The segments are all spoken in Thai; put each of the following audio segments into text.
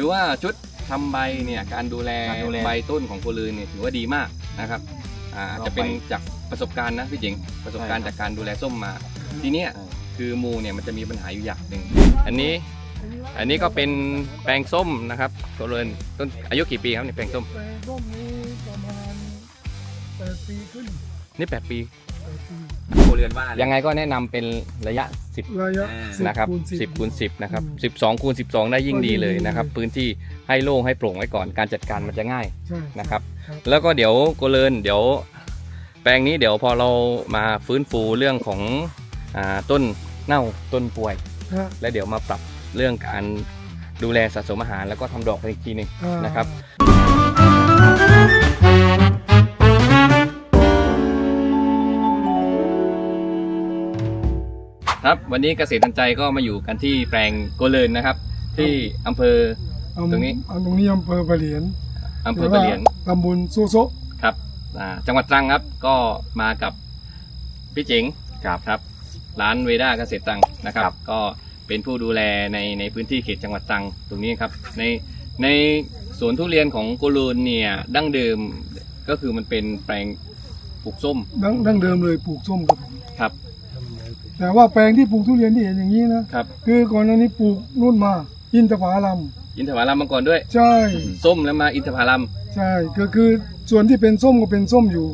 ถือว่าชุดทำใบเนี่ยการดูแลการดูแลใบต้นของโคลืนเนี่ยถือว่าดีมากนะครับอ่าอาจจะเป็นต่อไปจากประสบการณ์นะพี่เจ๋งประสบการณ์ใช่ครับจากการดูแลส้มมา ทีเนี้ยใช่คือมูเนี่ยมันจะมีปัญหาอยู่อย่างหนึ่งอันนี้อันนี้ก็เป็นแปลงส้มนะครับโคลืนต้นอายุกี่ปีครับเนี่ยแปลงส้มแปลงส้มนี้ประมาณแปดปีขึ้น นี่แปดปีแปดปี โคเรือนว่าเลยยังไงก็แนะนำเป็นระยะ10ระยะ อ่าสิบนะครับ คูณสิบ10คูณ10 นะครับ อืม12คูณ12 ได้ยิ่งดีเลยนะครับ ก็ดี พื้นที่ให้โล่งให้โปร่งไว้ก่อน การจัดการมันจะง่ายใช่ นะครับ ครับ แล้วก็เดี๋ยวโกเลินเดี๋ยว แปลงนี้เดี๋ยวพอเรามาฟื้นฟูเรื่องของอาต้นเน่าต้นป่วย ฮะและเดี๋ยวมาปรับเรื่องการดูแลสะสมอาหาร แล้วก็ทำดอกกันอีกทีหนึ่งอ่านะครับ ครับวันนี้เกษตรทันใจก็มาอยู่กันที่แปลงโกเลินนะครับ ที่อำเภอเอาตรงนี้เอาตรงนี้อำเภอปะเหลียนอำเภอปะเหลียนตำบลโซโซะครับอ่าจังหวัดตรังครับก็มากับพี่เจ๋งครับครับ ร้านเวด้าเกษตรตรังนะครับ ครับ ก็เป็นผู้ดูแลในในพื้นที่เขตจังหวัดตรังตรงนี้ครับในในสวนทุเรียนของโกลูนเนี่ยดั้งเดิมก็คือมันเป็นแปลงปลูกส้ม ดั้งดั้งเดิมเลยปลูกส้มครับผมครับ แต่ว่าแปลงที่ปลูกทุเรียนที่เห็นอย่างนี้นะครับ คือก่อนหน้านี้ปลูกนู่นมา อินทผลัมอินทผลัมมาก่อนด้วย ใช่ ส้มแล้วมาอินทผลัม ใช่ก็คือส่วนที่เป็นส้มก็เป็นส้มอยู่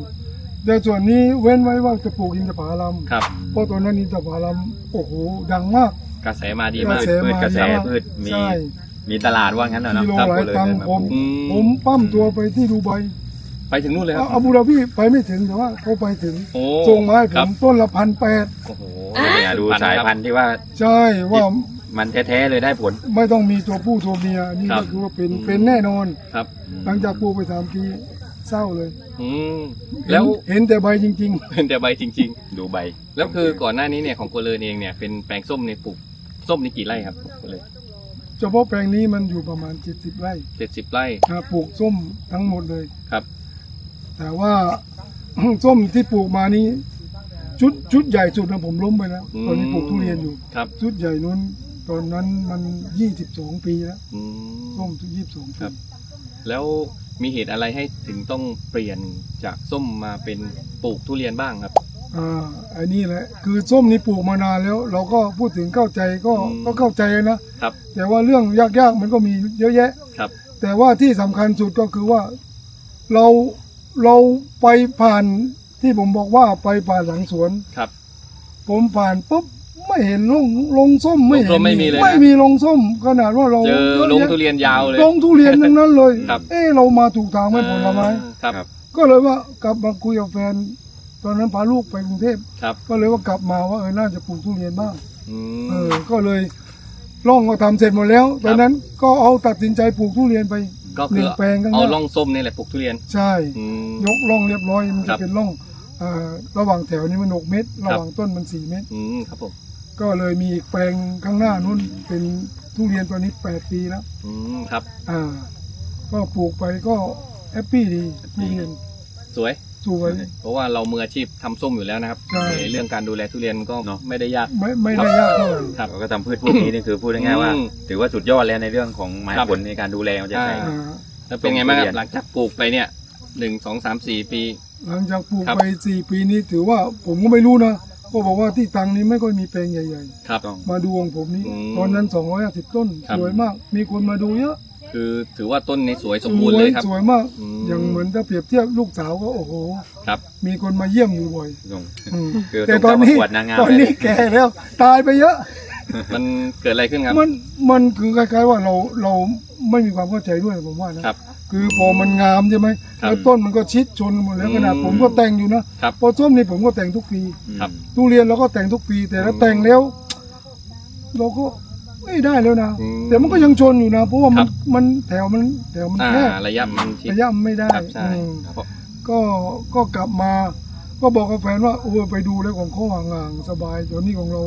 แต่ส่วนนี้เว้นไว้ว่าจะปลูกอินทผลัมครับ เพราะตอนนั้นอินทผลัมโอ้โหดังมาก กระแสมาดีมากกระแสพืชกระแสมาพืชมีใช่มีตลาดว่างั้นเหรอเนาะกิโลครับหลายโคเรือนตังค์มาผมปลูกอืมผมปั้มตัวไปที่ดูไบ ไปถึงนู่นเลยครับอาบูดาบีไปไม่ถึงแต่ว่าเขาไปถึงโอ้ส่งมาให้ผครับ มต้นละพันแปดโอ้โหเนี่ยดูสายพันธุ์ที่ว่าใช่ว่ามันแท้ๆเลยได้ผล ไม่ต้องมีตัวผู้ตัวเมียนี่ครัก็บคือว่าเป็นเป็นแน่นอน ครับหลังจากปลูกไปสามปีเศร้าเลยอืมแล้ว เห็นเห็นแต่ใบจริง เป็นแต่ใบจริงๆดูใบแล้วคือก่อนหน้านี้เนี่ยของโกเลนเองเนี่ยเป็นแปลงส้มในยปลูกส้มนี่กี่ไร่ครับโกเลนๆ เฉพาะแปลงนี้มันอยู่ประมาณ 70 ไร่เจ็ดสิบไร่ นะปลูกส้มทั้งหมดเลย ครับ แต่ว่าส้มที่ปลูกมานี้ ชุดชุดใหญ่สุดนะผมล้มไปแล้ว ตอนนี้ปลูกทุเรียนอยู่ ครับ ชุดใหญ่นู้น ตอนนั้นมัน22ปีแล้วอืส้มมยี่สิบสองคปีรับแล้วมีเหตุอะไรให้ถึงต้องเปลี่ยนจากส้มมาเป็นปลูกทุเรียนบ้างครับ อ่าอันนี้แหละคือส้มนี่ปลูกมานานแล้ว เราก็พูดถึงเข้าใจก็อืม ก็เข้าใจนะครับ แต่ว่าเรื่องยากๆมันก็มีเยอะแยะ ครับ แต่ว่าที่สำคัญสุดก็คือว่า เรา เราไปผ่านที่ผมบอกว่าไปผ่านหลังสวน ครับ ผมผ่านปุ๊บไม่เห็นลงลงส้มไม่ลเห็งส้มไม่มีเลยนะ ไม่มีลงส้มขนาดว่าเราเจอลงทุเรียนยาวเลย ลงทุเรียนทั้งนั้นเลย ครับ เออเรามาถูกทางไหมผลไม้ ครับ ครับ ก็เลยว่ากลับมาคุยกับแฟน ตอนนั้นพาลูกไปกรุงเทพ ครับ ก็เลยว่ากลับมาว่าเออน่าจะปลูกทุเรียนบ้างอืเอม อก็เลยร่องก็ทำเสร็จหมดแล้วตอนนั้นก็เอาตัดสินใจปลูกทุเรียนไป ก็หคืนึ่องแปลงข้างหเอาน้าล่องส้มนี่แหละปลูกทุเรียนใช่ อืม ยกร่องเรียบร้อยมันครัจะบเป็นร่องเอ่อระหว่างแถวนี้มันหกเมตร ระหว่างต้นมันสี่เมตร อืมครับผมก็เลยมีอีกแปลงข้างหน้านู้นเป็นทุเรียนตอนนี้แปดปีแล้วอืมครับ อ่า ก็ปลูกไปก็แฮปปี้ดีทุเรียนสวย สวย เพราะว่าเรามืออาชีพทำส้มอยู่แล้วนะครับใช่ ในเรื่องการดูแลทุเรียนก็เนอะ ไม่ได้ยาก ไม่ไม่ได้ยากเท่าไหร่ ครับเราก็ทำพืชพวกนี้นี่คือพูดง่ายๆว่า อืมถือว่าสุดยอดแล้วในเรื่องของไม้ครับผลในการดูแลมันจะใช้อ่าอ่าแล้วเป็นไงบ้างคทุรัเรียบนหลังจากปลูกไปเนี่ยหนึ่งสองสามสี่ปี หลังจากปลูกครับ ไปสี่ปีนี้ถือว่าผมก็ไม่รู้นะก็บอกว่าที่ตังนี้ไม่ค่อยมีแปลงใหญ่ ครับต้องๆมาดูของผมนี่อืมตอนนั้น 250 ต้น ครับ สวยมาก มีคนมาดูเยอะ คือถือว่าต้นนี้สวยสมบูรณ์เลยครับ สวยมาก อืม อย่างเหมือนถ้าเปรียบเทียบลูกสาวก็โอ้โห ครับมีคนมาเยี่ยมอยู่บ่อยส่งอืมคือแต่ส่งตอนนี้เข้าประกวดนางงาม ตอนนี้เลยแก่แล้ว ตายไปเยอะ มันเกิดอะไรขึ้นครับ มันมันคือคล้ายๆว่าเราเราไม่มีความเข้าใจด้วยผมว่านะครับ คือพอมันงามใช่ไหมครับแล้วต้นมันก็ชิดชนหมดแล้วอืมขนาดผมก็แต่งอยู่นะครับ พอส้มนี่ผมก็แต่งทุกปี ครับ ทุเรียนเราก็แต่งทุกปี แต่ถ้าอืมแต่งแล้ว เราก็ ไม่ได้แล้วนะ อืมแต่มันก็ยังชนอยู่นะ เพราะว่าคมัรันบ มันแถวมันแถวมันอ่าแคบระยะมันชิดระยะมันไม่ได้ครับใช่อืมเพราะก็ก็กลับมา ก็บอกกับแฟนว่าโอ้ไปดูแล้วของเขาห่างๆสบายเดี๋ยวนี้ของเรา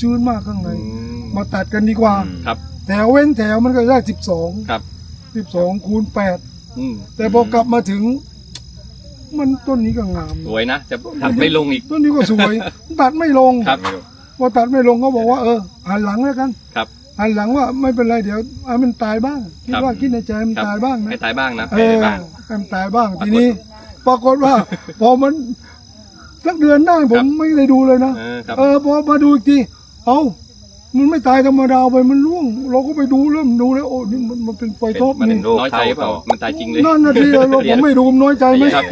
ชื้นมากข้างในอืมมาตัดกันดีกว่าอืมครับ แถวเว้นแถวมันก็ได้สิบสองครับ สิบสองคูณแปดอืมแต่พอกลับมาถึง มันต้นนี้ก็งามสวยนะ จะถัดไม่ลงอีก ต้นนี้ก็สวย ตัดไม่ลง ครับ พอตัดไม่ลงก็บอกว่าเออหันหลังแล้วกันครับอันหลังว่าไม่เป็นไรเดี๋ยวให้มันตายบ้างคิดครับว่าคิดในใจให้มันครับตายบ้างนะให้ตายบ้างนะเอแพ้อบ้างให้มันตายบ้างปรากฏทีนี้ ปรากฏว่า พอมันสักเดือนได้ผครัมบไม่ได้ดูเลยนะเออครับเออพอมาดูอีกทีเอ้ามันไม่ตายธรรมดาไปมันร่วง เราก็ไปดูเริ่มดูแล้วโอ้นี่มันมันเป็นไฟท็อปมันเป็นี่นโรคน้อยใจเข้าเปล่าต่อมันตายจริงเลยนั่นนะทีเราผมไม่ดูผมน้อยใจไหมครับ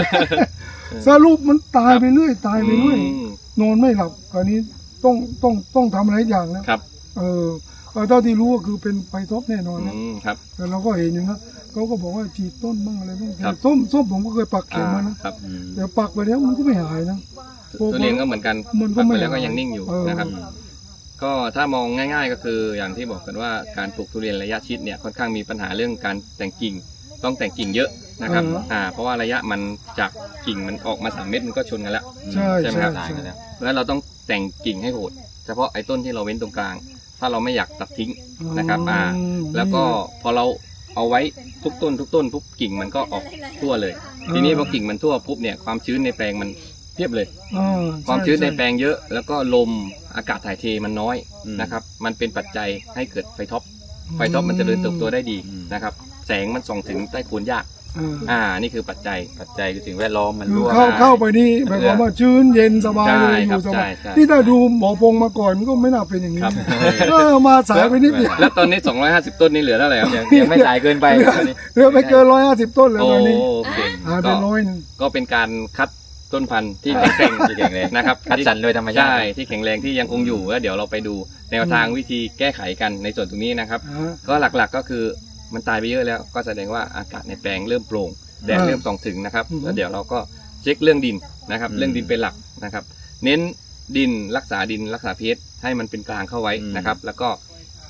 สรุปมันตายไปเรื่อยตายไปเรื่อยอืมนอนไม่หลับคราวนี้ ต้องต้องต้องทำอะไรอย่างนะครับ เออเออเท่าที่รู้ก็คือเป็นไฟท็อปแน่นอนนะอืมครับ แต่เราก็เห็นอยู่นะเขาก็บอกว่าฉีดต้นบ้างอะไรบ้างครับ ส้มส้มผมก็เคยปักเข็มมานะ ครับอืมแต่ปักไปแล้วมันก็ไม่หายนะทุเรียนก็เหมือนกันมันก็ปักไม่ ไปแล้วก็ยังนิ่งอยู่เออนะครับ ก็ถ้ามองง่าย ๆ ก็คืออย่างที่บอกกันว่าการปลูกทุเรียนระยะชิดเนี่ยค่อนข้างมีปัญหาเรื่องการแต่งกิ่ง ต้องแต่งกิ่งเยอะนะครับอ่าเพราะว่าระยะมันจากกิ่งมันออกมาสามเม็ดมันก็ชนกันแล้ว ใช่ใช่ไหมใช่ครับตายใช่กันแล้วเพราะฉะนั้นเราต้อง แต่งกิ่งให้โหด เฉพาะไอ้ต้นที่เราเว้นตรงกลาง ถ้าเราไม่อยากตัดทิ้งนะครับอ่ามแล้วก็พอเราเอาไว้ทุกต้น ทุกต้นปุ๊บกิ่งมันก็ออกทั่วเลย ทีนี้พอกิ่งมันทั่วปุ๊บเนี่ยความชื้นในแปลงมันเพียบเลยอ่าความชื้นในช่แปลงเยอะ แล้วก็ลมอากาศถ่ายเทมันน้อยอืมนะครับ มันเป็นปัจจัยให้เกิดไฟท็อป ไฟท็อปมันจะเจริญเติบโตได้ดีอืมนะครับ แสงมันส่องถึงใต้โคนหญ้า อ่าอ่า นี่คือปัจจัย ปัจจัยคือสิ่งแวดล้อมมันคือรั่วเข้าได้ เข้าไปนี่หมายความว่าชื้นเย็นสบายเลยใช่อครับยู่สบายใช่ใช่ นี่ถ้าดูหมอพงมาก่อนมันก็ไม่น่าเป็นอย่างนี้ครับ เออมาสายไปนิดเดียวแล้วตอนนี้ 250 ต้นนี่เหลือเท่าไหร่ครับยังยังไม่สายเกินไปตอนนี้เหลือไม่เกินร้อยห้าสิบต้นเลยโอ้ตอนนี้โอเคหายไปก็ร้อยหนึงก็เป็นการคัดต้นพันธุ์ที่แข็งแกร่งที่แข็งแรงนะครับ คัดสรรโดยธรรมชาติ ใช่ที่แข็งแรงที่ยังคงอยู่แล้วเดี๋ยวเราไปดูแนวทางวิธีแก้ไขกันในส่วนตรงนี้นะครับอ่าก็หลักๆก็คือ มันตายไปเยอะแล้วก็แสดงว่าอากาศในแปลงเริ่มโปร่งแดดอ่าเริ่มส่องถึงนะครับอือฮึแล้วเดี๋ยวเราก็เช็คเรื่องดินนะครับอืมเรื่องดินเป็นหลักนะครับ เน้นดินรักษาดินรักษาพีเอให้มันเป็นกลางเข้าไว้อืมนะครับ แล้วก็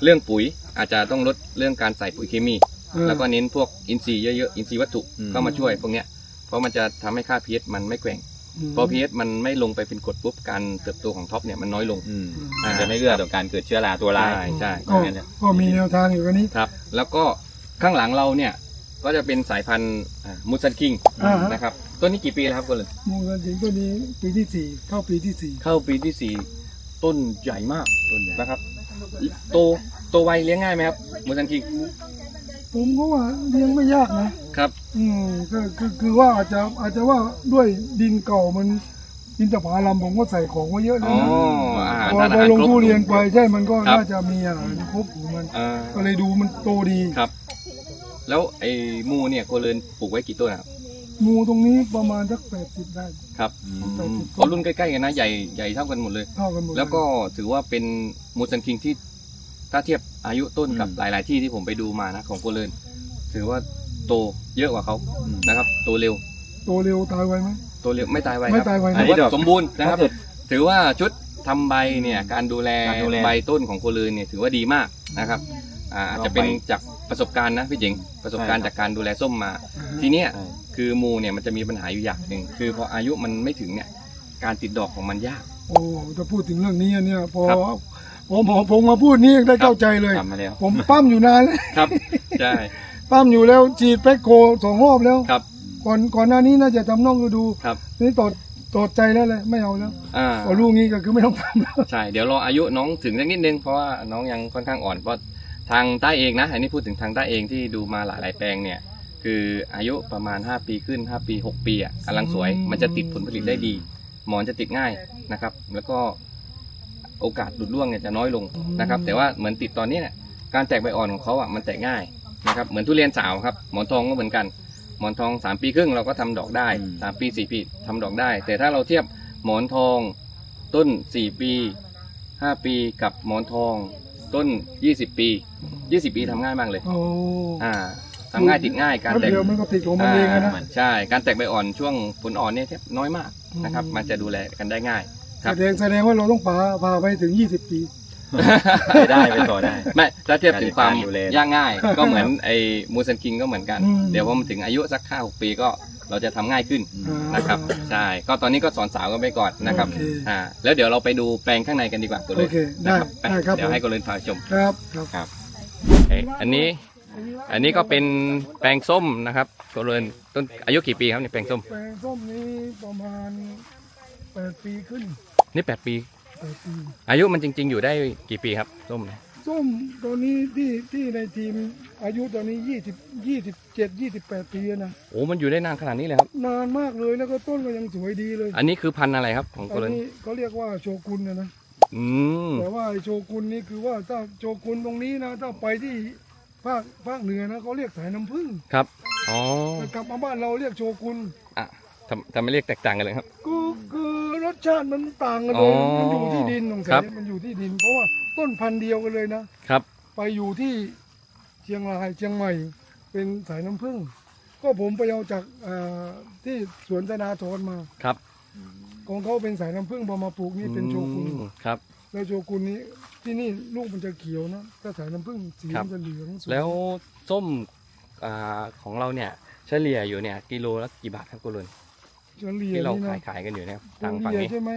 เรื่องปุ๋ยอาจจะต้องลดเรื่องการใส่ปุ๋ยเคมีเออแล้วก็เน้นพวกอินทรีย์เยอะๆอินทรีย์วัตถุอืมก็มาช่วยพวกเนี้ยเพราะมันจะทำให้ค่าพีเอมันไม่แกว่งพอพีเอมันไม่ลงไปเป็นกรดปุ๊บการเติบโตของท็อปเนี่ยมันน้อยลงอืมอ่ามันจะไม่เอื้อต่อการเกิดเชื้อราตัวร้ายใช่ใช่ก็ก็มีแนวทางอยู่กันนี้ครับ แล้วก็ ข้างหลังเราเนี่ยก็จะเป็นสายพันธุ์มูซันคิงอ่าฮะ นะครับต้นนี้กี่ปีแล้วครับคุณเลยมูลนิธิตัวนี้ปีที่สี่เข้าปีที่สี่เข้าปีที่สี่ต้นใหญ่มากต้นใหญ่นะครับ โตโตไวเลี้ยงง่ายไหมครับมูซันคิงผมก็ว่าเลี้ยงไม่ยากนะ ครับ อืมก็คือคือว่าอาจจะอาจจะว่าด้วยดินเก่ามันดินตะผาลำผมก็ใส่ของไว้เยอะแล้อ๋วอนะอาหารพอทานพอาอหารลงครบทุเรียนไปใช่มันก็ครับ น่าจะมีอาหารครบของมัน อ่าก็เลยดูมันโตดี ครับ แล้วไอ้มูเนี่ยโกเลินปลูกไว้กี่ต้นครับงูตรงนี้ประมาณสักแปดสิบได้ ครับอืมแปดสิบเพราะรุ่นใกล้ๆกันนะใหญ่ใหญ่เท่ากันหมดเลย เท่ากันหมดแล้วก็ถือว่าเป็นมูซันคิงที่ถ้าเทียบอายุต้นกับอืม หลาย ๆ ที่ที่ผมไปดูมานะของโกเลินถือว่าโตเยอะกว่าเขาอืมนะครับโตเร็วโตเร็วตายไวไหม โตเร็วไม่ตายไวไม่ครับตายไวถืนะอว่าสมบูรณ์นะครับถ้าเกิด ถือว่าชุดทำใบเนี่ยการดูแลการดูแลใบต้นของโกเลินเนี่ยถือว่าดีมากนะครับอ่าอาจจะเป็นจาก ประสบการณ์นะพี่เจ๋งประสบการณ์ใช่ครับจากการดูแลส้มมาอ่าฮะทีเนี้ยใช่คือมูเนี่ยมันจะมีปัญหาอยู่อย่างหนึ่งคือพออายุมันไม่ถึงเนี่ยการติดดอกของมันยาก โอ้จะพูดถึงเรื่องนี้เนี่ยพอครับพอหมอพงมาพูดนี่ได้เข้าใจเลยทำมาแล้วผมปั้มอยู่นานแล้วครับใช่ปั้มอยู่แล้วฉีดแพ็คโคสองรอบแล้วครับ ก่อนก่อนหน้านี้น่าจะทำน่องฤดูครับนี่ตอดตอดใจแล้วเลยไม่เอาแล้วอ่าพอลูกนี้ก็คือไม่ต้องทำแล้วใช่เดี๋ยวรออายุน้องถึงสักนิดนึงเพราะว่าน้องยังค่อนข้างอ่อนเพราะ ทางใต้เองนะ อันนี้พูดถึงทางใต้เองที่ดูมาหลายๆแปลงเนี่ย คืออายุประมาณ 5 ปีขึ้น 5 ปี 6 ปีอะกำลังสวย มันจะติดผลผลิตได้ดี หมอนจะติดง่ายนะครับ แล้วก็โอกาสหลุดร่วงเนี่ยจะน้อยลงนะครับ แต่ว่าเหมือนติดตอนนี้เนี่ยการแตกใบอ่อนของเขาอะมันแตกง่ายนะครับ เหมือนทุเรียนสาวครับ หมอนทองก็เหมือนกัน หมอนทองสามปีครึ่งเราก็ทำดอกได้อืมสามปีสี่ปีทำดอกได้ แต่ถ้าเราเทียบหมอนทองต้นสี่ปีห้าปีกับหมอนทอง ต้นยี่สิบปียี่สิบปีทำง่ายมากเลยโอ้อ่าทำง่ายติดง่ายการแป๊บแตกเดียวมันก็ติดของมันเองอะนะาใช่การแตกใบอ่อนช่วงผลอ่อนเนี่ยแทบน้อยมากนะครับมันจะดูแลกันได้ง่าย ครัแสบ ดงแสดงว่าเราต้องพาพาไปถึง 20 ปี ไปได้ไปต่อได้ ไม่ถ้าเทียบถึงความการดูแล ยากง่าย ก็เหมือนไอ้มูซันคิงก็เหมือนกัน อืม เดี๋ยวพอมันถึงอายุสักห้าหกปีก็ เราจะทำง่ายขึ้นนะครับใช่ก็ตอนนี้ก็สอนสาวกันไปก่อนนะครับโอเคอ่าแล้วเดี๋ยวเราไปดูแปลงข้างในกันดีกว่าก็เลยโอเคได้นะครับปได้ครับเดี๋ยวให้ก็เลยพาชมครับ ครับเอ้ยอันนี้ อันนี้ก็เป็นแปลงส้มนะครับก็เลยต้นอายุกี่ปีครับเนี่ยแปลงส้ม แปลงส้มนี้ประมาณ8ปีขึ้นนี่แปดปี8ปีอายุมันจริง ๆ อยู่ได้กี่ปีครับส้มเนี่ย ส้มตอนนี้ที่ที่ในทีมอายุตอนนี้ยี่สิบยี่สิบเจ็ดยี่สิบแปดปีแล้วนะโอ้มันอยู่ได้นานขนาดนี้เลยครับ นานมากเลยแล้วก็ต้นก็ยังสวยดีเลย อันนี้คือพันธุ์อะไรครับของโกอันเลนนี้เขาเรียกว่าโชกุนนะนะ อืมแต่ว่าไอ้โชกุนนี่คือว่าถ้าโชกุนตรงนี้นะถ้าไปที่ภาคภาคเหนือนะเขาเรียกสายน้ำผึ้งครับอ๋อแต่กลับมาบ้านเราเรียกโชกุนอะทำทำไมเรียกแตกต่างกันเลยครับ ก็คือรสชาติมันต่างกันอ๋เลอยมันอยู่ที่ดินตรงครัสายบมันอยู่ที่ดินเพราะว่า ต้นพันธุ์เดียวกันเลยนะ ครับ ไปอยู่ที่เชียงรายเชียงใหม่เป็นสายน้ำผึ้งก็ผมไปเอาจากเอ่อที่สวนธนาธรมาครับของเขาเป็นสายน้ำผึ้งพอมาปลูกนี่เป็นโชกุนอืมครับ แล้วโชกุนนี้ที่นี่ลูกมันจะเขียวนะถ้าสายน้ำผึ้งสีครับ มันจะเหลืองสยแล้วส้มอ่าของเราเนี่ยเฉลี่ยอยู่เนี่ยกิโลละกี่บาทครับโกเลนเฉลี่ยที่เรานี่ขายนะขายกันอยู่เนี่ยเฉทางฝั่งลี่ยนี้ใช่ไหม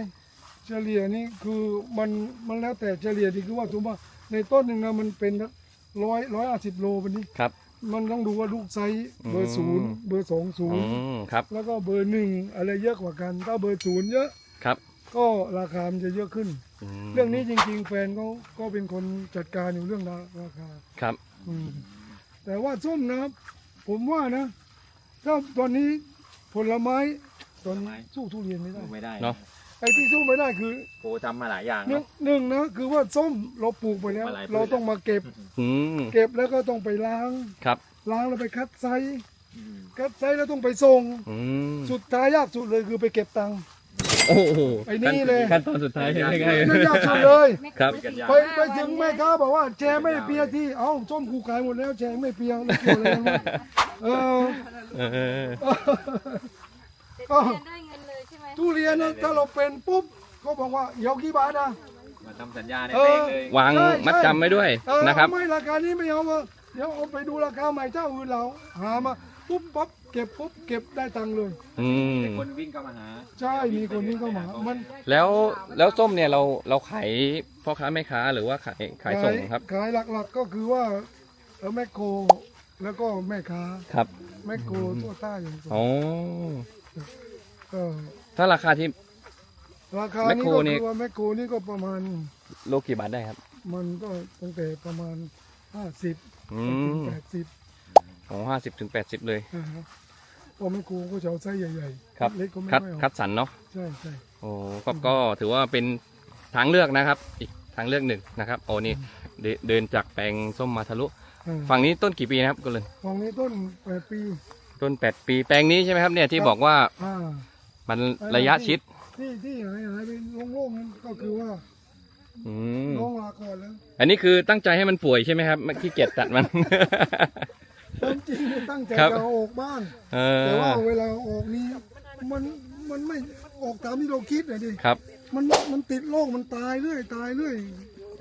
เฉลี่ยนี่คือมันมันแล้วแต่เฉลี่ยดีคือว่าสมมติว่าในต้นหนึ่งนะมันเป็นร้อยร้อยห้าสิบโลวันนี้ ครับ มันต้องดูว่าลูกไซส์เบออืร์มศูนย์เบอร์สองศูอืนย์มครับ แล้วก็เบอร์หนึ่งอะไรเยอะกว่ากัน ถ้าเบอร์ศูนย์เยอะครับ ก็ราคามันจะเยอะขึ้นมเรื่องนี้จริง ๆ แฟนเขาก็เป็นคนจัดการอยู่เรื่องราราคาครับอืมแต่ว่าส้มนะผมว่านะถ้าตอนนี้ผลไม้ตอนนี้สู้ทุเรียนไม่ได้ดูไม่ได้เนาะไอ้ที่สู้ไม่ได้คือโกทำมาหลายอย่างหนึ่งเนาะ หนึ่งนะคือว่าส้มเราปลูกไปแล้วมาหลายพืชเราต้องมาเก็บ อืมเก็บแล้วก็ต้องไปล้าง ครับล้างแล้วไปคัดไซส์อืมคัดไซส์แล้วต้องไปส่ง อืมสุดท้ายยากสุดเลยคือไปเก็บตังค์ โอ้โหไอ้นี่เลย ขั้นตอนสุดท้ายใช่ไหมนั่นยากสุดเลย ครับ ไปไปถึงแม่ค้าบอกว่าแชร์ไม่เปียที่เอ้าส้มกูขายหมดแล้วแชร์ไม่เปียแล้วเกี่ยวอะไรกันวะเออ เออ เด็กเรียนได้เงิ ทุเรียนนะถ้าเราเป็นปุ๊บเขาบอกว่าเดี๋ยวกี่บาทนะ มาทำสัญญาในเอเพลองเลยวางใช่มัดจำไว้ด้วยเออนะครับ ไม่ราคานี้ไม่เอาว่าเดี๋ยวเอาไปดูราคาใหม่เจ้าอื่นเราหามาปุ๊บปั๊บเก็บปุ๊บเก็บได้ตังค์เลย อืมแต่คนวิ่งเข้ามาหาใช่มีคนนี้เข้ามามันแล้วแล้วส้มเนี่ยเราเราขายพ่อค้าแม่ค้าหรือว่าขายขายส่งครับขายหลักๆก็คือว่าเออแมคโครแล้วก็แม่ค้าครับแมคโครทั่วใต้อย่างนี้อ๋อก็ ถ้าราคาที่ ราคาแมคนี้โครก็นี่ คือว่าแมคโครนี่ก็ประมาณโลกี่บาทได้ครับ มันก็ตั้งแต่ประมาณห้าสิบอืถึงมแปดสิบของห้าสิบถึงแปดสิบเลยอ่าฮะเพราะแมคโครก็จะเอาไส้ใหญ่ครับเล็กก็ไม่คัดค่อยเอาคัดสรรเนาะ ใช่ใช่โอ้ก็ก็ถือว่าเป็นทางเลือกนะครับ อีกทางเลือกหนึ่งนะครับ โอ้นี่เดเดินจากแปลงส้มมาทะลุ อ่าฝั่งนี้ต้นกี่ปีนะครับก็เลยฝั่งนี้ต้นแปดปี ต้นแปดปี แปลงนี้ใช่ไหมครับเนี่ยที่ครับบอกว่าอ่า มันระยะชิด ที่ที่หายหายไปโล่งๆนั้นก็คือว่าอืมน้องลาก่อนแล้วอันนี้คือตั้งใจให้มันป่วยใช่ไหมครับไม่ขี้เกียจตัดมัน ความจริงเนี่ยตั้งใจครับ จะเอาออกบ้าง เออแต่ว่าเวลาออกนี้มันมันไม่ออกตามที่เราคิดนะดิ ครับมันมันติดโรคมันตายเรื่อยตายเรื่อย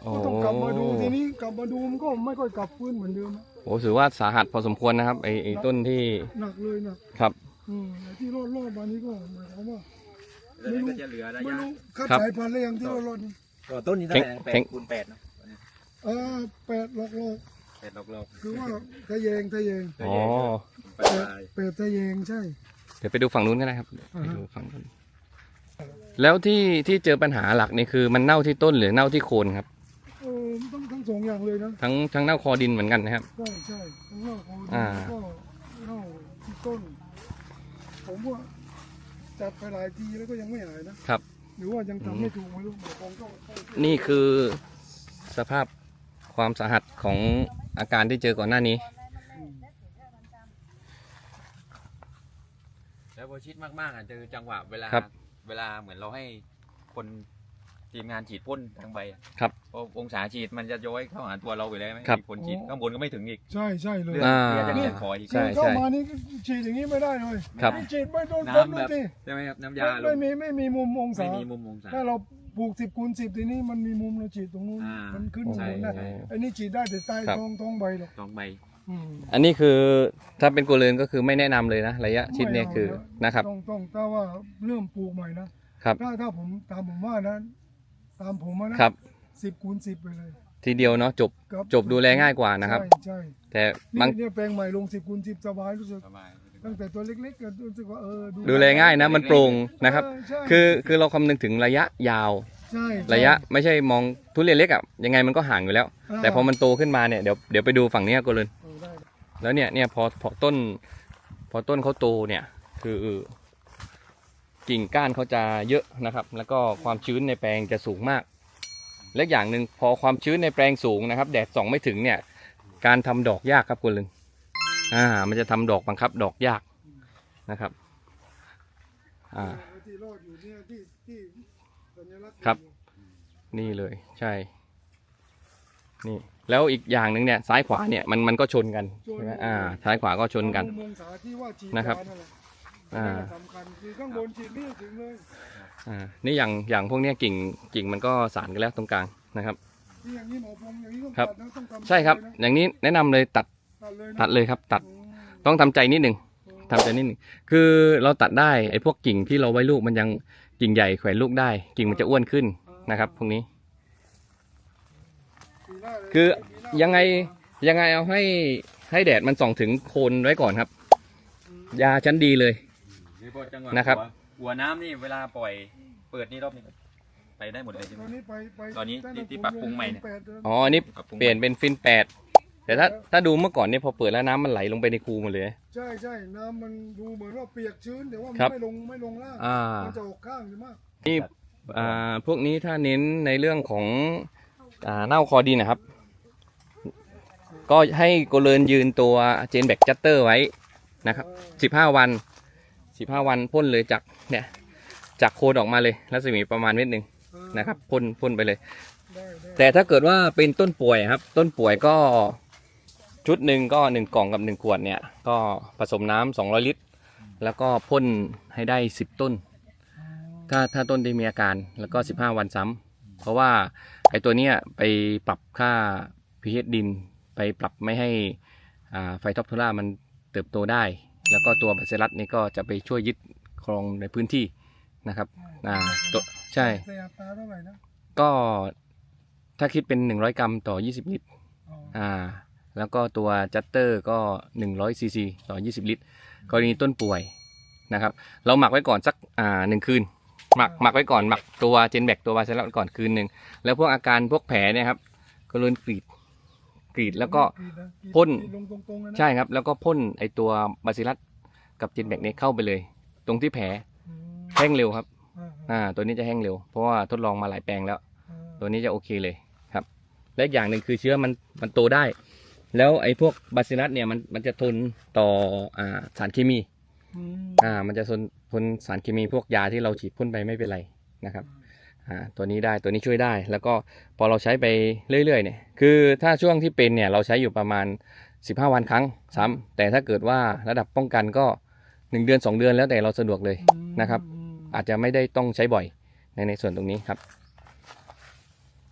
โอ้ก็ต้องกลับมาดูทีนี้กลับมาดูมันก็ไม่ค่อยกลับฟื้นเหมือนเดิมโหถือว่าสาหัสพอสมควรนะครับไอ้ไอ้ต้นที่หนักเลยหนักครับ อืมแต่ที่รอดรอดมานี้ก็หมายความว่าแล้วนี่ก็จะเหลือระไม่ยะรู้คัดครับ สายพันธุ์อะไรอย่างที่รอดรอดนี่ต่อต้นนี้เท่าไหร่แปแข็ดงคูณแปดเนาะเออแปดหลอกหลอกแปดรอบคือว่าทะเยงทะเยงๆอ๋อแปแปดดแปดทะเยงใช่ เดี๋ยวไปดูฝั่งนู้นก็ได้ครับอ่าไปฮะ ดูฝั่งนู้นแล้วที่ที่เจอปัญหาหลักนี่คือมันเน่าที่ต้นหรือเน่าที่โคนครับ เออต้องทั้งสองอย่างเลยนะ ทั้งทั้งเน่าคอดินเหมือนกันนะครับ ใช่ใช่ทั้งเน่าของอ่าก็เน่าที่ต้น ผมว่าจัดไปหลายทีแล้วก็ยังไม่หายนะครับ หรือว่ายังทำไม่ถูกไม่รู้หมอของต้องต้องนี่คือสภาพความสาหัสของอาการที่เจอก่อนหน้านี้ แล้วพอชิดมากๆอะเจอจังหวะเวลาครับ เวลาเหมือนเราให้คน ทีมงานฉีดพ่นทางใบอะครับพอองศาฉีดมันจะย้อยเข้าหาตัวเราไปเลยไหมครับ มีคนฉีดข้างบนก็ไม่ถึงอีกใช่ใช่เลยเลือดอ่า เลือดจะเกิดคออีก ใช่คือเข้ามานี่ฉีดอย่างนี้ไม่ได้เลยครับ นี่ฉีดไม่โดนน้ำต้นแบบสิใช่ไหมครับน้ำไม่ยาลไม่งมีไม่มีมุมองศาไม่มีมุมองศา ถ้าเราปลูกสิบคูณสิบทีนี้มันมีมุมเราฉีดตรงนู้นอ่ามั มันขึ้นโอ้บนได้ใช่อันนี้ฉีดได้แต่ใต้ครับ ท้องท้องใบหรอกสองใบ อืม อันนี้คือถ้าเป็นกัวเรือนก็คือไม่แนะนำเลยนะระยะชิดเนี่ยคือไม่เอานะครับ ต้องต้องถ้าว่าเริ่มปลูกใหม่นะครับ ถ้าถ้าผมตามผมว่านะ ตามผมอะนะครับ สิบคูณสิบไปเลยทีเดียวเนาะจบครับจบดูแลง่ายกว่านะครับ ใช่ใช่แต่นี่บางเนี่ยแปลงใหม่ลงสิบคูณสิบสบายรู้สึกสบายตั้งแต่ตัวเล็กๆก็รู้สึกว่าเออดูแลง่ายนะมันโปร่งนะครับเออใช่คือคือเราคำนึงถึงระยะยาวใช่ระยะไม่ใช่มองทุเรียนเล็กอะยังไงมันก็ห่างอยู่แล้วาแต่พอมันโตขึ้นมาเนี่ยเดี๋ยวเดี๋ยวไปดูฝั่งเนี้ยก็เลย เออได้แล้วเนี่ยเนี่ยพอพอต้น พอต้นเขาโตเนี่ย คือ กิ่งก้านเขาจะเยอะนะครับ แล้วก็ความชื้นในแปลงจะสูงมาก และอย่างหนึ่งพอความชื้นในแปลงสูงนะครับ แดดส่องไม่ถึงเนี่ย การทำดอกยากครับคุณลึงอ่า มันจะทำดอกบังคับ ดอกยากนะครับ อ่าครับ นี่เลยใช่ นี่แล้วอีกอย่างหนึ่งเนี่ยซ้ายขวาเนี่ยมันมันก็ชนกันใช่ไหมอ่า ซ้ายขวาก็ชนกันนะครับ อ่านั่นแหละสำคัญคือข้างบนฉีดนี่ถึงเลยอ่านี่อย่างอย่างพวกเนี้ยกิ่งกิ่งมันก็สานกันแล้วตรงกลางนะครับที่อย่างนี้หมอพงอย่างนี้ต้องครับ ตัดนะต้องทำใช่ครับเลยนะอย่างนี้แนะนำเลยตัดตัดเลยนะตัดเลยครับ ตัดอืมต้องทำใจนิดหนึ่งทำใจนิดหนึ่งคือเราตัดได้ไอ้พวกกิ่งที่เราไว้ลูกมันยังกิ่งใหญ่แขวนลูกได้ กิ่งมันจะอ้วนขึ้นนะครับพวกนี้ ปีหน้าเลยคือปีหน้ายังไง ยังไงเอาให้ให้แดดมันส่องถึงโคนไว้ก่อนครับ ยาชั้นดีเลย นี่พอจังหวะนะครับ หัวหัวน้ำนี่เวลาปล่อยเปิดนี่รอบนี้ไปได้หมดเลยใช่ไหตม อนนี้ไปไปตอนนี้ตั้งที่แต่ที่ผมปรับปรุงใหม่เนี่ย แปดดืออ๋ออันนี้ปรับปรุง เปลี่ยนเป็นฟินแปดแต่ถ้าถ้าดูเมื่อก่อนเนี่ยพอเปิดแล้วน้ำมันไหลลงไปในคูหมดเลย ใช่ใช่น้ำมันดูเหมือนว่าเปียกชื้นแต่ว่ามันครับ ไม่ลงไม่ลงล่างอ่า มันจะออกข้างใช่ไหมนี่อ่าพวกนี้ถ้าเน้นในเรื่องของอ่าเน่าคอดินนะครับ ก็ให้โกเลินยืนตัวเจนแบกจัตเตอร์ไว้นะครับสิบห้าวัน สิบห้าวันพ่นเลยจากเนี่ยจากโคนออกมาเลยรัศมีประมาณเม็ดหนึ่งนะครับพ่นพ่นไปเลยได้ได้แต่ถ้าเกิดว่าเป็นต้นป่วยครับ ต้นป่วยก็ชุดหนึ่งก็หนึ่งกล่องกับหนึ่งขวดเนี่ยก็ผสมน้ำสองร้อยลิตร แล้วก็พ่นให้ได้สิบต้น ถ้าถ้าต้นที่มีอาการแล้วก็15วันซ้ำเพราะว่าไอ้ตัวเนี้ยไปปรับค่า pH ดินไปปรับไม่ให้อ่าไฟท็อปทูล่ามันเติบโตได้ แล้วก็ตัวแบคเซรัสนี่ก็จะไปช่วยยึดครองในพื้นที่นะครับอ่าตัวใช่ ใส่อัตราเท่าไหร่นะก็ถ้าคิดเป็น 100 กรัมต่อ 20 ลิตร อ๋ออ่า แล้วก็ตัวจัตเตอร์ก็ 100ซีซีต่อ 20 ลิตร กรณีต้นป่วยนะครับ เราหมักไว้ก่อนสักอ่าหนึ่งคืน หมักหมักไว้ก่อนหมักตัวเจนแบกตัววาเซลัสก่อนคืนหนึ่ง แล้วพวกอาการพวกแผลเนี่ยครับก็รุนกรีด กรีดแล้วก็กรีดนะกรีดพ่นกรีดลงตรงๆเลยนะใช่ครับ แล้วก็พ่นไอตัวบาซิลัสกับเจนแบกเนี่ยเข้าไปเลย ตรงที่แผลอืมแห้งเร็วครับอ่าอ่า ตัวนี้จะแห้งเร็ว เพราะว่าทดลองมาหลายแปลงแล้วอ่าตัวนี้จะโอเคเลยครับ และอีกอย่างหนึ่งคือเชื้อมันมันโตได้ แล้วไอ้พวกบาซิลัสเนี่ยมันมันจะทนต่ออ่าสารเคมีอืมอ่า มันจะทนทนสารเคมีพวกยาที่เราฉีดพ่นไปไม่เป็นไรนะครับ อ่าตัวนี้ได้ตัวนี้ช่วยได้ แล้วก็พอเราใช้ไปเรื่อยๆเนี่ยคือถ้าช่วงที่เป็นเนี่ยเราใช้อยู่ประมาณ 15 วันครั้งซ้ำแต่ถ้าเกิดว่าระดับป้องกันก็ 1 เดือน 2 เดือนแล้วแต่เราสะดวกเลยอืมนะครับอืมอาจจะไม่ได้ต้องใช้บ่อยในในส่วนตรงนี้ครับ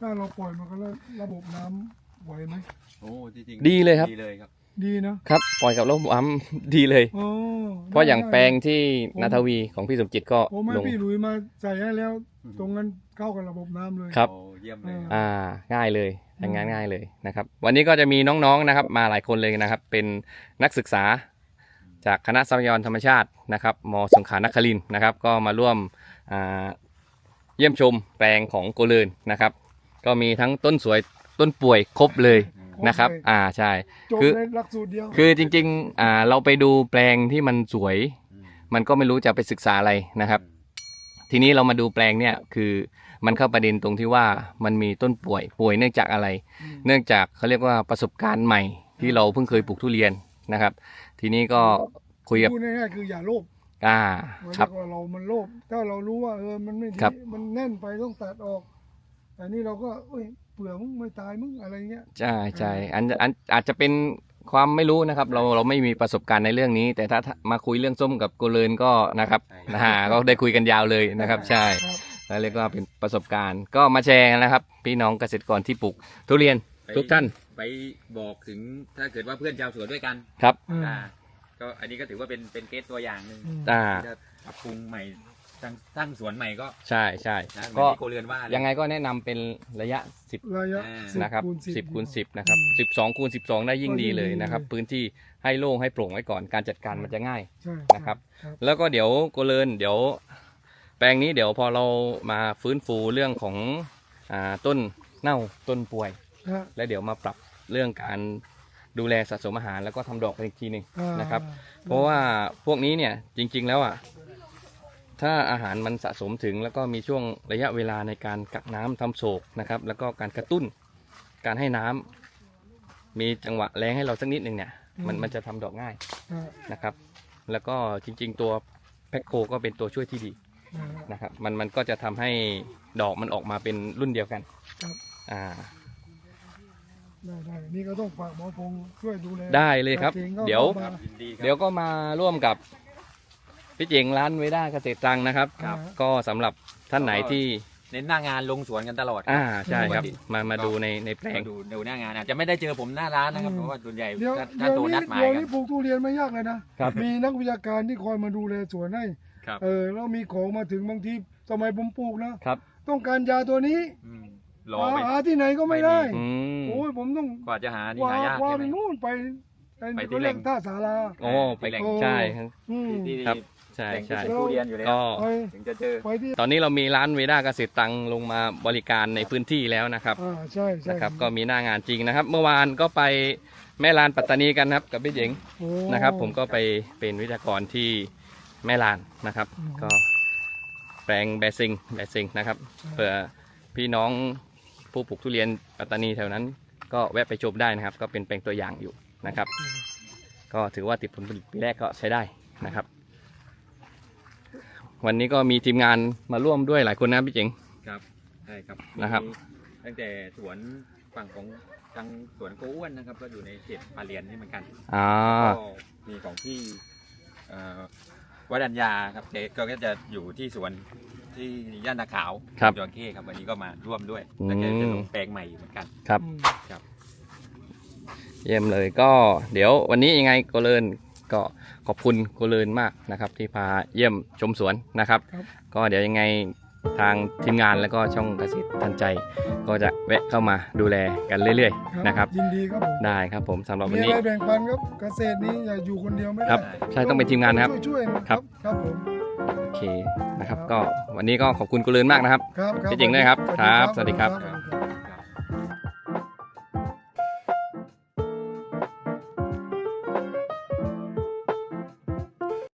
ถ้าเราปล่อยมันก็แล้วระบบน้ำไหวไหมโอ้จริงดีเลยครับดีเลยครับ ดีนะครับปล่อยกับระบบน้ำดีเลยอ๋อเพราะอย่างได้แปลงที่นาทวีของพี่สมจิตก็ผมให้ลงพี่หลุยมาใส่ให้แล้ว ตรงนั้นเข้ากับระบบน้ำเลย ครับ โอ้เยี่ยมเลยอ่าอ่าง่ายเลยอืมทำงานง่ายเลยนะครับ วันนี้ก็จะมีน้องๆนะครับ มาหลายคนเลยนะครับ เป็นนักศึกษา จากคณะทรัพยากรธรรมชาตินะครับมสงขลานครินทร์นะครับ ก็มาร่วมอ่าเยี่ยมชมแปลงของโกเลินนะครับ ก็มีทั้งต้นสวยต้นป่วยครบเลย นะครับ เลยอ่าใช่ จบคือ ในหลักสูตรเดียวคือจริงๆอ่าเราไปดูแปลงที่มันสวยอืมมันก็ไม่รู้จะไปศึกษาอะไรนะครับ ทีนี้เรามาดูแปลงเนี่ยคือมันเข้าประเด็นตรงที่ว่ามันมีต้นป่วยป่วยเนื่องจากอะไรอืมเนื่องจากเขาเรียกว่าประสบการณ์ใหม่ที่เราเพิ่งเคยปลูกทุเรียนนะครับ ทีนี้ก็คุยกับพูดง่ายๆคืออย่าโลภอ่าเหมือนครับกับเรามันโลภถ้าเรารู้ว่าเออมันไม่ดีครับ มันแน่นไปต้องตัดออกแต่นี่เราก็เอ้ยเผื่อมึงไม่ตายมึงอะไรเงี้ยใช่ใช่อันอันอาจจะเป็นความไม่รู้นะครับ เราเราไม่มีประสบการณ์ในเรื่องนี้ แต่ถ้าถ้ามาคุยเรื่องส้มกับโกเลินก็นะครับใช่นะฮะก็ได้คุยกันยาวเลยนะครับ ใช่ครับแล้วเรียกว่าเป็นประสบการณ์ ก็มาแชร์กันนะครับ พี่น้องเกษตรกรที่ปลูกทุเรียนไปทุกท่านไปบอกถึงถ้าเกิดว่าเพื่อนชาวสวนด้วยกันครับอืมอ่าก็อันนี้ก็ถือว่าเป็นเป็นเคสตัวอย่างหนึ่งอืมอ่าที่จะปรับปรุงใหม่ ตั้งตั้งสวนใหม่ก็ใช่ใช่นะเหมือนก็ที่โกเรือนว่าเลยยังไงก็แนะนำเป็นระยะ10ระยะอ่าสินะครับคูณ10คูณ10นะครับอืม12คูณ12 ได้ยิ่งก็ยิ่ดีงเลยดีนะครับเลยพื้นที่ให้โล่งให้โปร่งไว้ก่อนการจัดการมันจะง่าย ใช่นะครับ ครับแล้วก็เดี๋ยวโกเลินเดี๋ยวไปแปลงนี้เดี๋ยวพอเรามาฟื้นฟูเรื่องของอ่าต้นเน่าต้นป่วย ฮะแล้วเดี๋ยวมาปรับเรื่องการดูแลสะสมอาหารแล้วก็ทำดอกกันอีกทีหนึ่ง อ่านะครับ เพราะว่าพวกนี้เนี่ยจริงๆแล้วอะ ถ้าอาหารมันสะสมถึงแล้วก็มีช่วงระยะเวลาในการกักน้ำทำโศกนะครับ แล้วก็การกระตุ้นการให้น้ำมีจังหวะแรงให้เราสักนิดหนึ่งเนี่ย มันมันจะทำดอกง่ายฮะนะครับ แล้วก็จริง ๆ ตัวแพ็คโคก็เป็นตัวช่วยที่ดีฮะนะครับ มันมันก็จะทำให้ดอกมันออกมาเป็นรุ่นเดียวกันครับอ่าได้ได้นี่ก็ต้องฝากหมอพงษ์ช่วยดูแลได้เลยครับจงๆก็เดี๋ยวข้ามายินดีครับเดี๋ยวก็มาร่วมกับ พี่เจ๋งร้านเวด้าเกษตรตรังนะครับ ครับ ก็สำหรับท่านไหนที่เน้นหน้างานลงสวนกันตลอด อ่าใช่ครับปกติมามาดูในในแปลง มาดูดูหน้างานอาจจะไม่ได้เจอผมหน้าร้านนะครับเพราะว่าส่วนใหญ่เดี๋ยวถ้าเดี๋ถ้ายวโทรนันี้ดหมายเดี๋ยวกัน นี้ปลูกทุเรียนไม่ยากเลยนะ ครับ มีนักวิชาการที่คอยมาดูแลสวนให้ครับ เออแล้วมีของมาถึงบางทีสมัยผมปลูกนะ ครับต้องการยาตัวนี้อืมรอหาไป หาที่ไหนก็ไม่ได้ไม่มีอืม โอ้ยผมต้องกว่าจะหานี่ว่าหายากว่าใช่ไปไหม นู่นไปไปที่เขาเรียกแหล่งท่าสาราโอ้ไปแหล่ง ใช่ครับ อืม ที่ครับที่ ใช่แหล่งใช่ที่ทุเรียนอยู่แล้วก็ ไปถึงจะเจอ ไปที่ตอนนี้เรามีร้านเวด้าเกษตรตรังลงมาบริการในพื้นที่แล้วนะครับอ่าใช่ใช่นะครับ ก็มีหน้างานจริงนะครับ เมื่อวานก็ไปแม่ลานปัตตานีกันนะครับ กับพี่เจ๋งโอ้ นะครับ ผมก็ไปเป็นวิทยากรที่แม่ลานนะครับ อืม ก็แปลงแบซิงแบซิงนะครับเผื่อพี่น้องผู้ปลูกทุเรียนปัตตานีแถวนั้น ก็แวะไปชมได้นะครับ ก็เป็นแปลงตัวอย่างอยู่นะครับ ก็ถือว่าติดผลผลิตปีแรกก็ใช้ได้นะครับ วันนี้ก็มีทีมงานมาร่วมด้วยหลายคนนะพี่เจ๋ง ครับใช่ครับนะครับ มีตั้งแต่สวนฝั่งของทางสวนโกอ้วนนะครับ ก็อยู่ในเขตปาเลียนนี่เหมือนกันอ่าก็มีของที่เอ่อวัดัญญาครับเจ๊ก็จะอยู่ที่สวนที่ย่านนาขาวครับ จอร์เข้ครับวันนี้ก็มาร่วมด้วยอืมแล้วก็จะลงแปลงใหม่อยู่เหมือนกัน ครับอืมเยี่ยมเลยก็เดี๋ยววันนี้ยังไงโกเลินก็ ขอบคุณโกเลินมากนะครับ ที่พาเยี่ยมชมสวนนะครับ ก็เดี๋ยวยังไงทางทีมงานแล้วก็ช่องเกษตรทันใจ ก็จะแวะเข้ามาดูแลกันเรื่อยๆนะครับยินดีครับผมได้ครับผมสำหรับมีวันอะนี้ไรแบ่งปันครับเกษตรนี้อย่าอยู่คนเดียวไม่คได้รับใช่ต้องเป็นทีมงานนะครับช่วยช่วยๆนะครับครับผมโอเคนะครับ ก็วันนี้ก็ขอบคุณโกเลินมากนะครับ ครับครับพี่เจ๋งด้วยครับสวัสครับสวัสดีครับสวัสดี